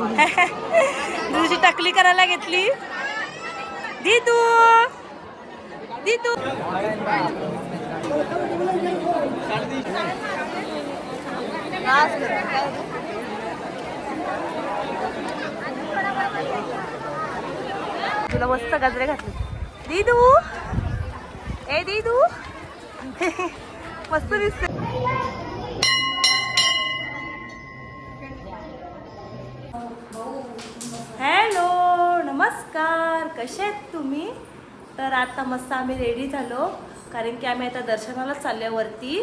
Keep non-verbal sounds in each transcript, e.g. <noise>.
<laughs> दिदूची टकली करायला घेतली. दिदू! दिदू! तुला मस्त गजरे घातले. दिदू! ए दिदू! <laughs> मस्त दिसते. कसे आहेत तुम्ही? तर आता मस्त आम्ही रेडी झालो. कारण की आम्ही आता दर्शनालाच चाललो वरती.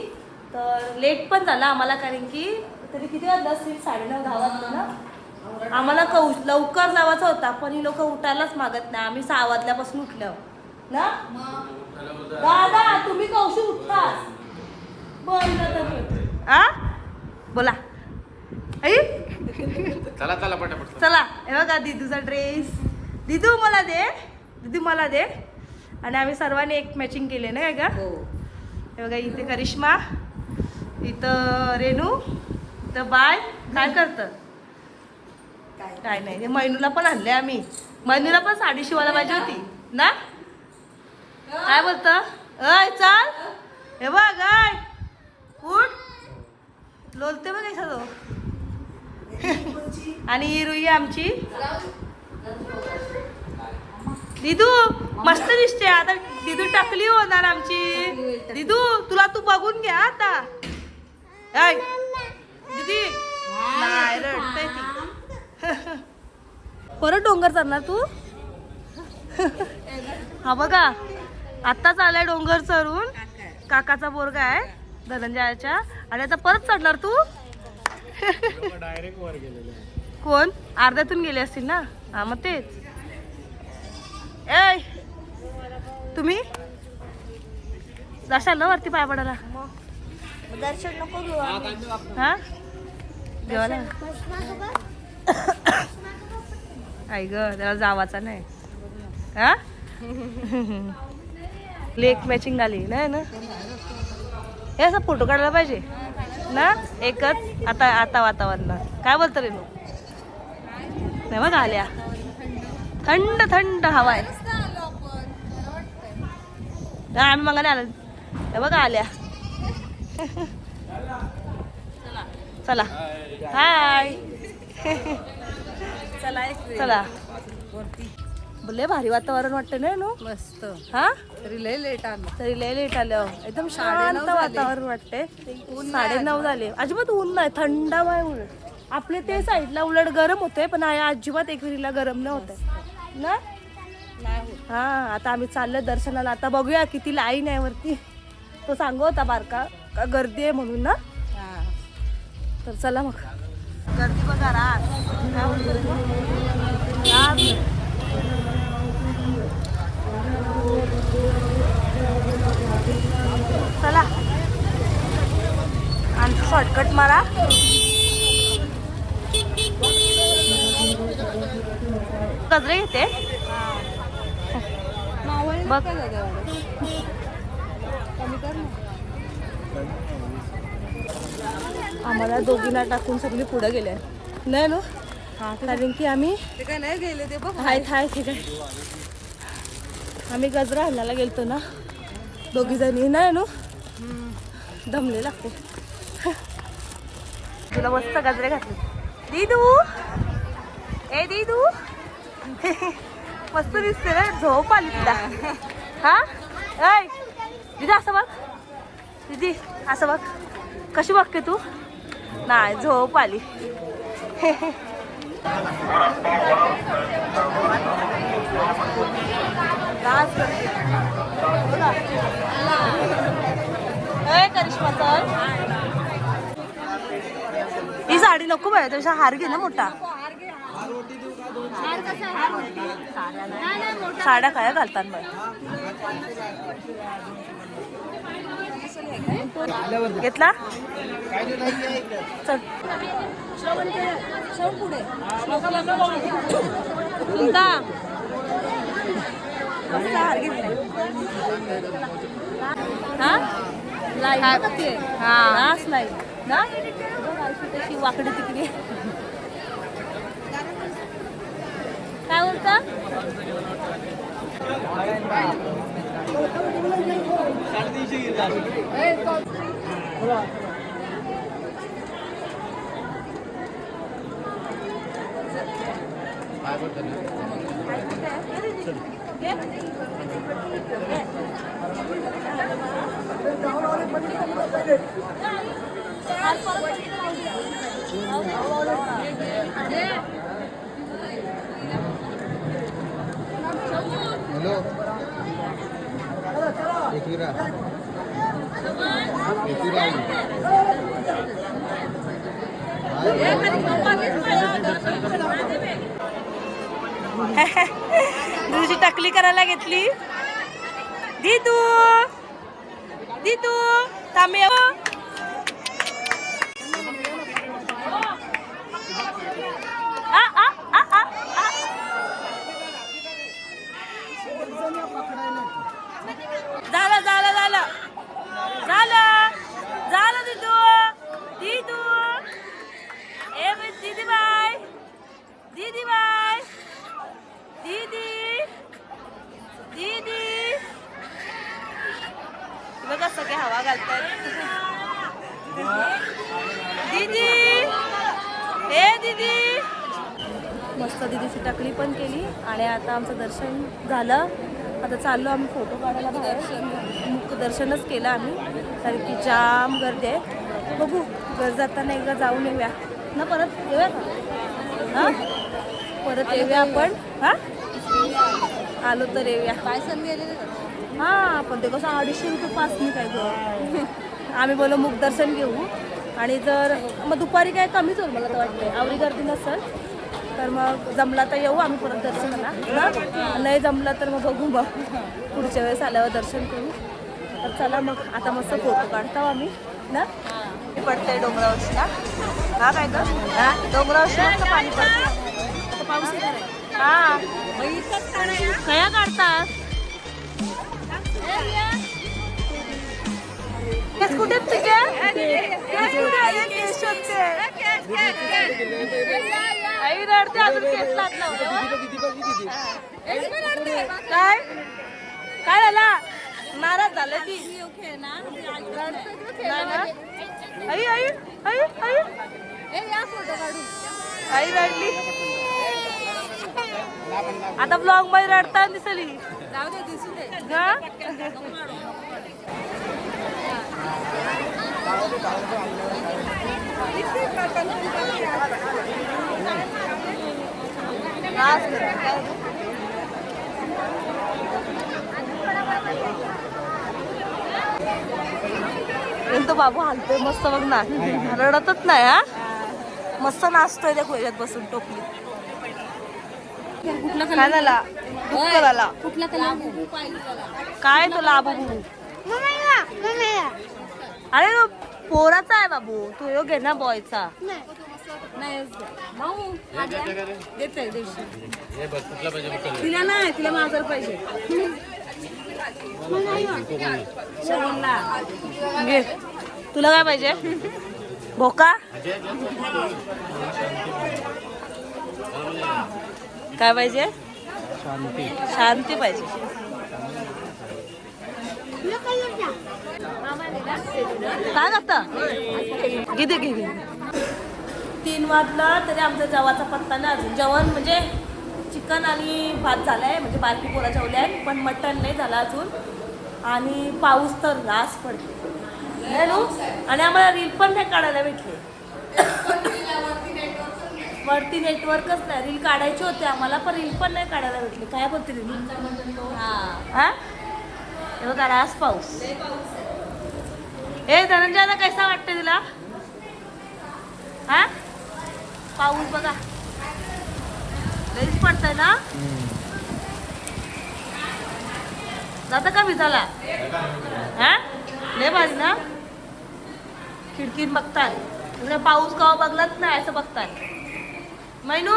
तर लेट पण झाला आम्हाला कारण की तरी किती वाजता असतील? साडेनऊ दहा वाजता ना? आम्हाला कौ लवकर जावायचा होता पण ही लोक उठायलाच मागत नाही. आम्ही सहा वाजल्यापासून उठलो. ना? दादा तुम्ही कौशी उठतास? बोल आ? बोला. आई? चला चला पटापट. चला. हे बघा दिदूचा ड्रेस दिदू मला दे. दिदू मला दे. आणि आम्ही सर्वांनी एक मॅचिंग केले ना काय का? हे. बघा इथे करिश्मा इथं रेणू इथं बाय काय करतं? काय नाही. हे मैनूला पण आणले आम्ही. मैनूला पण साडी शिवायला पाहिजे होती. ना? काय बोलत? अय चाल. हे बघ अय. उठ. लोलते बघ सगळं <laughs> आणि ही रुई आमची. दिदू मस्त दिसते. आता दिदू टाकली होणार आमची. दिदू तुला तू बघून घ्या आता. दीदी नाही रडते ती. <laughs> परत डोंगर चढणार तू? <laughs> हा बघा आत्ताच आलाय डोंगर चढून काकाचा बोरगा आहे धनंजयाच्या. आणि आता परत चढणार तू? <laughs> डायरेक्ट वर गेलेले कोण? अर्ध्यातून गेले असतील ना? हा मग तेच. ए तुम्ही? जाशाल ना वरती पाय पडायला? दर्शन नको घेऊ हा? जेवायला आई ग त्याला जावाचा नाही. हा? लेक मॅचिंग आली नाही ना? हे असं फोटो काढायला पाहिजे. ना? एकच आता आता वातावरणात. काय बोलतं रे नाही बघ आल्या. थंड थंड हवा आहे. हा, आम्ही मगाने आलो. हे बघा आल्या. चला. हाय. चला चला. लय भारी वातावरण वाटतं ना नो? मस्त. हा? तरी लय लेट आलं. तरी लय लेट आलं एकदम शांत. वातावरण वाटते साडे नऊ झाले. अजिबात ऊन नाही थंडावा आहे उलट आपले ते साईडला उलट गरम होते पण या अजिबात एकविरीला गरम नाही होत ना? हा आता आम्ही चाललो दर्शनाला. आता बघूया किती लाईन आहे वरती. तो सांगू होता बारका का गर्दी आहे म्हणून ना? तर चला मग. गर्दी बघा रात. चला. आमचं शॉर्टकट मारा. गजरे घेते. बघ. आम्हाला दोघींना टाकून सगळी पुढे गेले नाही ना? कारण की आम्ही काय नाही गेले ते बघ. हाय हाय ठीक आहे. आम्ही गजरा आणायला गेलतो ना? दोघी जणी. नाही ना? दमले लागते. तुला मस्त गजरे घातले. दिदू! ए दिदू! <laughs> मस्त दिसते रे झोप आली तुला. हा? ऐ दिदी असं बघ. दिदी असं बघ. कशी बघते तू? नाही झोप आली. करिश्मा ही साडी नको बाय त्याच्या हार घे ना मोठा. साड्या काय घालतात बाय घेतला? चल. हार हा? हा. हा स्लाईड ना? तशी वाकडी तिकडी तुमचा काय बोलतो ना हॅलो एकविरा एकविरा दिदूची टकली करायला घेतली दिदू। दिदू थांबे आ, आ, आ, आ, आ. झालं झालं झालं. झालं. झालं दिदू. दिदू. ए दीदी बाय दीदी. बाय दीदी. दीदी बघा सगळे हवा घालतात दीदी. ए दीदी. मस्त दीदीची टकली पण केली आणि आता आमचं दर्शन झालं. आता चाललो आम्ही फोटो काढायला बाहेर. मुख दर्शनच केलं आम्ही. कारण की जाम गर्दी आहे. बघू घर जाताना एकदा जाऊन येऊया. ना परत येऊया का? हां? परत येऊया आपण. हां? आलो तर येऊया. पायसन गेले हां पण ते कसं अडीचशे रुपये पास नाही काय गं? आम्ही बोलो मुखदर्शन घेऊ. आणि जर मग दुपारी काय कमीच होईल मला तर वाटतंय. आवरी गर्दी नसेल. तर मग जमला तर येऊ आम्ही परत दर्शनाला ना नाही जमलं तर मग बघू मग. पुढच्या वेळेस आल्यावर दर्शन करू. तर चला मग आता मस्त फोटो काढतो आम्ही ना? पडतंय डोंगरावरची ना हा काय हा? मस्त पाणी पडतं पाऊस येणार आहे. हा. कया काढतात कुठे आई रडते अजून केस लागला काय? काय झाला? नाराज झालं की. आई आई आई आई. आई रडली. आता ब्लॉगमध्ये रडताना दिसली. हा? तो बाबू हालतोय मस्त बघ ना. रडतच नाही हा? मस्त नाचतोय त्या खोऱ्यात बसून टोपली. काय झाला? काय तो लाभू अरे पोराचा आहे बाबू. तो योग आहे ना बॉयचा हे. तिला नाही तिला माझर पाहिजे. घे. तुला काय पाहिजे? भोका? काय पाहिजे? शांती. शांती पाहिजे. काय लागतं घे घे तीन वाजला तरी आमचा जेवाचा पत्ता नाही अजून. जेवण म्हणजे चिकन आणि भात झालाय म्हणजे बारकी पोरा जेवल्या आहेत पण मटण नाही झालं अजून. आणि पाऊस तर रास पडते? आणि आम्हाला रील पण नाही काढायला भेटले. वरती नेटवर्कच नाही. रील काढायचे होते आम्हाला पण रील पण नाही काढायला भेटले. काय बोलते रील हा? हे बघा रास पाऊस. ए धनंजयला कैसा वाटतं तुला? हा? पाऊस बघा. लईच पडतंय ना? जाता का भिजाला हा? लय भारी ना? खिडकीत बघतात म्हणजे पाऊस कवा बघलाच नाही असं बघतात मैनू?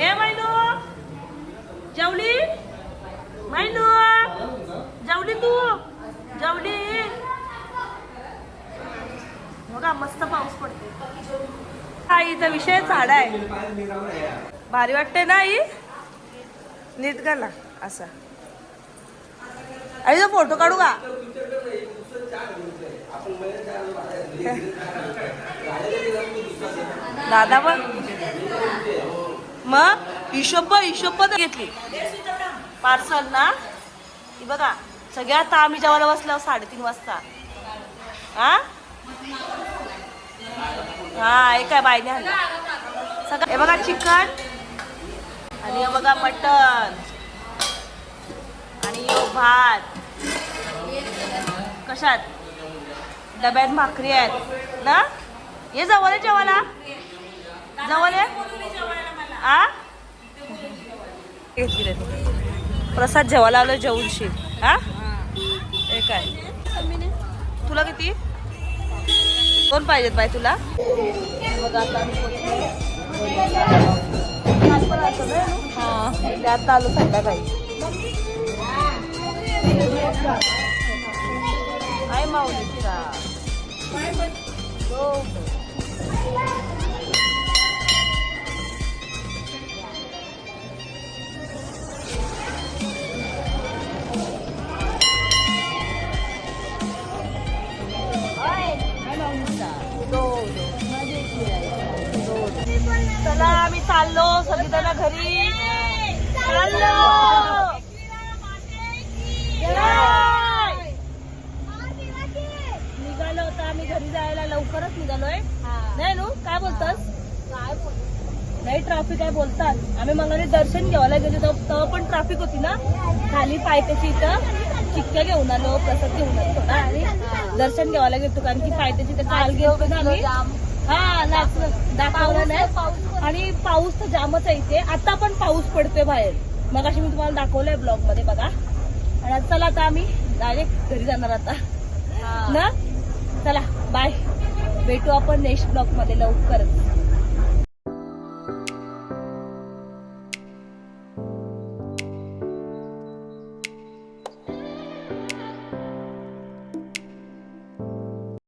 ए मैनू? जेवली? मैनू? जेवली तू? जेवली बघा मस्त पाऊस पडते हा इथं विषय झाड आहे. भारी वाटते ना आई? नीट का ना असा. आई फोटो काढू का? दादा पण. मग? हिशोब हिशोब घेतली. पार्सल ना? बघा. बघा सगळ्यात आम्ही जेवायला बसलो साडेतीन वाजता. हा हा हे काय बायने सगळं हे बघा चिकन. आणि हे बघा मटन आणि यो भात. कशात? डब्यात भाकरी आहेत. ना? ये जवळ आहे जेवायला. जवळ आहे. प्रसाद जेवायला आलो जेवूनशी. हा तुला किती? कोण पाहिजेत बाई तुला. आता. पण आलो संध्याकाळी काय माऊलीचा हो. निघालो होतो आम्ही घरी जायला. लवकरच निघालोय. नाही नू? काय बोलतस? नाही ट्रॅफिक आहे बोलतात. आम्ही मंगळी दर्शन घ्यायला गेलो तेव्हा पण ट्रॅफिक होती ना? खाली पायथ्याची इथं चिक्क्या घेऊन आलो प्रसाद घेऊन आलो. दर्शन घ्यायला गेलो कारण की पायथ्याची इथं काल गेलो ना आम्ही. हा दाखवलं नाही. आणि पाऊस तर जामच आहे इथे. आता पण पाऊस पडतोय बाहेर. मग अशी मी तुम्हाला दाखवलंय ब्लॉगमध्ये बघा. आणि आता चला आता आम्ही डायरेक्ट घरी जाणार आता. ना? चला बाय भेटू आपण नेक्स्ट ब्लॉगमध्ये लवकरच.